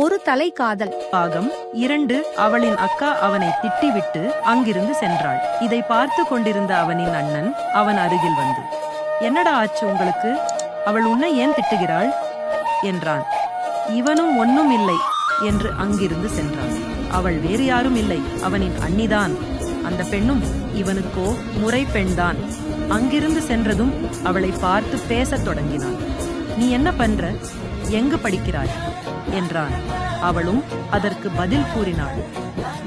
ஒரு தலை காதல். பாகம் இரண்டு அவளின் அக்கா அவனை திட்டிவிட்டு அங்கிருந்து சென்றாள். இதை பார்த்து கொண்டிருந்த அவனின் அண்ணன் அவன் அருகில் வந்து என்னடா ஆச்சு உங்களுக்கு? அவள் உன்னை ஏன் திட்டுகிறாள்? என்றான். இவனும் ஒன்னும் இல்லை என்று அங்கிருந்து சென்றான். அவள் வேறு யாரும் இல்லை. அவனின் அண்ணிதான். அந்த பெண்ணும் இவனுக்கோ முறை பெண்தான். அங்கிருந்து சென்றதும் அவளை பார்த்து பேசத் தொடங்கினான். நீ என்ன பண்ற? எங்கு படிக்கிறாய்? என்றான். அவளும் அதற்கு பதில் கூறினாள்.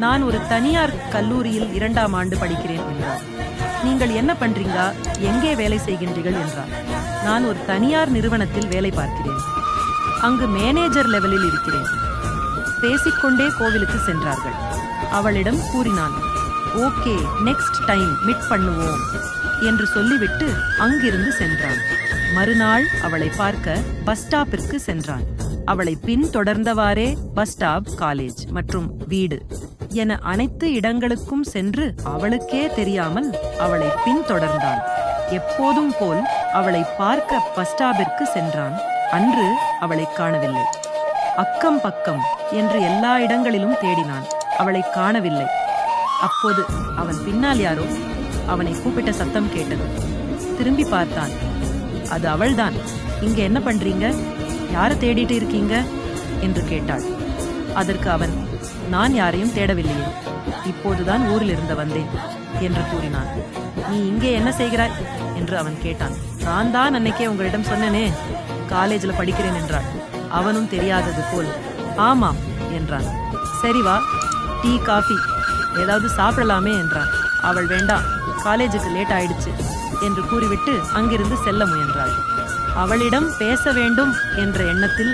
நான் ஒரு தனியார் கல்லூரியில் இரண்டாம் ஆண்டு படிக்கிறேன் என்றார் நீங்கள் என்ன பண்றீங்க? எங்கே வேலை செய்கின்றீர்கள்? என்றார் நான் ஒரு தனியார் நிறுவனத்தில் வேலை பார்க்கிறேன். அங்கு மேனேஜர் லெவலில் இருக்கிறேன். பேசிக்கொண்டே கோவிலுக்கு சென்றார்கள். அவளிடம் கூறினான். ஓகே நெக்ஸ்ட் டைம் மிட் பண்ணுவோம் என்று சொல்லிவிட்டு அங்கிருந்து சென்றான். மறுநாள் அவளை பார்க்க பஸ் ஸ்டாப்பிற்கு சென்றான். அவளை பின்தொடர்ந்தவாறே பஸ் ஸ்டாப் காலேஜ் மற்றும் வீடு என அனைத்து இடங்களுக்கும் சென்று அவளுக்கே தெரியாமல் அவளை பின்தொடர்ந்தான். எப்போதும் போல் அவளை பார்க்க பஸ் ஸ்டாப்பிற்கு சென்றான். அன்று அவளை காணவில்லை. அக்கம் பக்கம் என்று எல்லா இடங்களிலும் தேடினான். அவளை காணவில்லை. அப்போது அவன் பின்னால் யாரோ அவனை கூப்பிட்ட சத்தம் கேட்டது. திரும்பி பார்த்தான். அது அவள்தான். இங்க என்ன பண்றீங்க? யாரை தேடிட்டு இருக்கீங்க? என்று கேட்டாள். அதற்கு அவன் நான் யாரையும் தேடவில்லையே. இப்போதுதான் ஊரில் இருந்து வந்தேன் என்று கூறினான். நீ இங்கே என்ன செய்கிறாய்? என்று அவன் கேட்டான். நான் தான் அன்னைக்கே உங்களிடம் சொன்னனே. காலேஜில் படிக்கிறேன் என்றாள். அவனும் தெரியாதது போல். ஆமாம் என்றான். சரி வா டீ காஃபி ஏதாவது சாப்பிடலாமே என்றான். அவள் வேண்டாம் காலேஜுக்கு லேட் ஆயிடுச்சு என்று கூறிவிட்டு அங்கிருந்து செல்ல முயன்றாள். அவளிடம் பேச வேண்டும் என்ற எண்ணத்தில்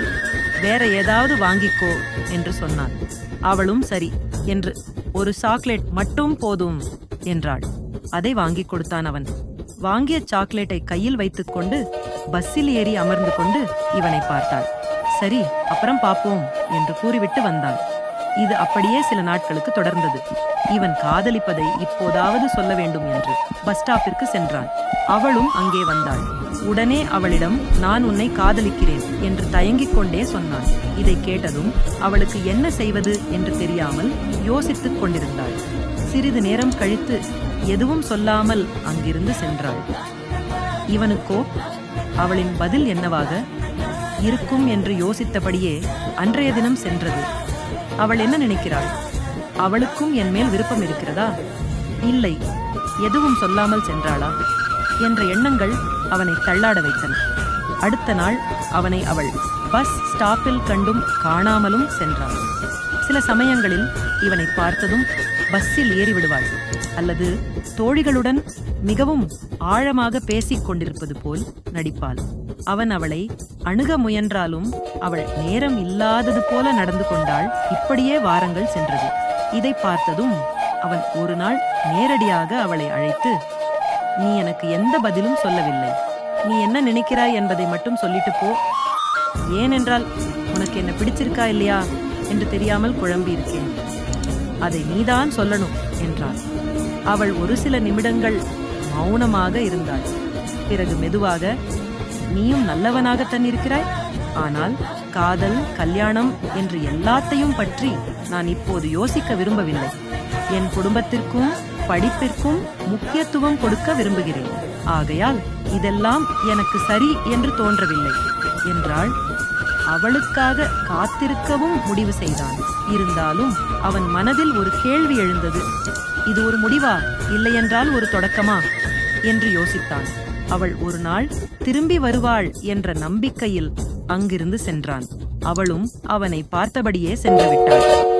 வேற ஏதாவது வாங்கிக்கோ என்று சொன்னான் அவளும் சரி என்று ஒரு சாக்லேட் மட்டும் போதும் என்றாள். அதை வாங்கி கொடுத்தான் அவன். வாங்கிய சாக்லேட்டை கையில் வைத்துக்கொண்டு பஸ்ஸில் ஏறி அமர்ந்து கொண்டு இவனை பார்த்தாள். சரி அப்புறம் பார்ப்போம் என்று கூறிவிட்டு வந்தான் இது அப்படியே சில நாட்களுக்கு தொடர்ந்தது. இவன் காதலிப்பதை இப்போதாவது சொல்ல வேண்டும் என்று பஸ் ஸ்டாப்பிற்கு சென்றான். அவளும் அங்கே வந்தாள். உடனே அவளிடம் நான் உன்னை காதலிக்கிறேன் என்று தயங்கிக் கொண்டே சொன்னான். இதை கேட்டதும் அவளுக்கு என்ன செய்வது? என்று தெரியாமல் யோசித்துக் கொண்டிருந்தாள். சிறிது நேரம் கழித்து எதுவும் சொல்லாமல் அங்கிருந்து சென்றாள். இவனுக்கோ அவளின் பதில் என்னவாக? இருக்கும் என்று யோசித்தபடியே அன்றைய தினம் சென்றது. அவள் என்ன நினைக்கிறாள்? அவளுக்கும் என் மேல் விருப்பம் இருக்கிறதா? இல்லை. எதுவும் சொல்லாமல் சென்றாளா? என்ற எண்ணங்கள் அவனை தள்ளாட வைத்தன. அடுத்த நாள் அவனை அவள் பஸ் ஸ்டாப்பில் கண்டும் காணாமலும் சென்றாள். சில சமயங்களில் இவனை பார்த்ததும் பஸ்ஸில் ஏறிவிடுவாள் அல்லது தோழிகளுடன் மிகவும் ஆழமாக பேசிக் கொண்டிருப்பது போல் நடிப்பாள். அவன் அவளை அணுக முயன்றாலும் அவள் நேரம் இல்லாதது போல நடந்து கொண்டாள். இப்படியே வாரங்கள் சென்றது. இதை பார்த்ததும் அவன் ஒரு நாள் நேரடியாக அவளை அழைத்து நீ எனக்கு எந்த பதிலும் சொல்லவில்லை. நீ என்ன நினைக்கிறாய் என்பதை மட்டும் சொல்லிட்டு போ. ஏனென்றால் உனக்கு என்ன பிடிச்சிருக்கா இல்லையா என்று தெரியாமல் குழம்பி இருக்கேன். அதை நீதான் சொல்லணும் என்றாள். அவள் ஒரு சில நிமிடங்கள் மௌனமாக இருந்தாள். பிறகு மெதுவாக நீயும் நல்லவனாகத்தான் இருக்கிறாய். ஆனால் காதல் கல்யாணம் என்று எல்லாத்தையும் பற்றி நான் இப்போது யோசிக்க விரும்பவில்லை. என் குடும்பத்திற்கும் படிப்பிற்கும் முக்கியத்துவம் கொடுக்க விரும்புகிறேன். ஆகையால் இதெல்லாம் எனக்கு சரி என்று தோன்றவில்லை என்றாள். அவளுக்காக காத்திருக்கவும் முடிவு செய்தான். இருந்தாலும் அவன் மனதில் ஒரு கேள்வி எழுந்தது. இது ஒரு முடிவா? இல்லையென்றால் ஒரு தொடக்கமா? என்று யோசித்தான். அவள் ஒரு நாள் திரும்பி வருவாள் என்ற நம்பிக்கையில் அங்கிருந்து சென்றான். அவளும் அவனை பார்த்தபடியே சென்றுவிட்டாள்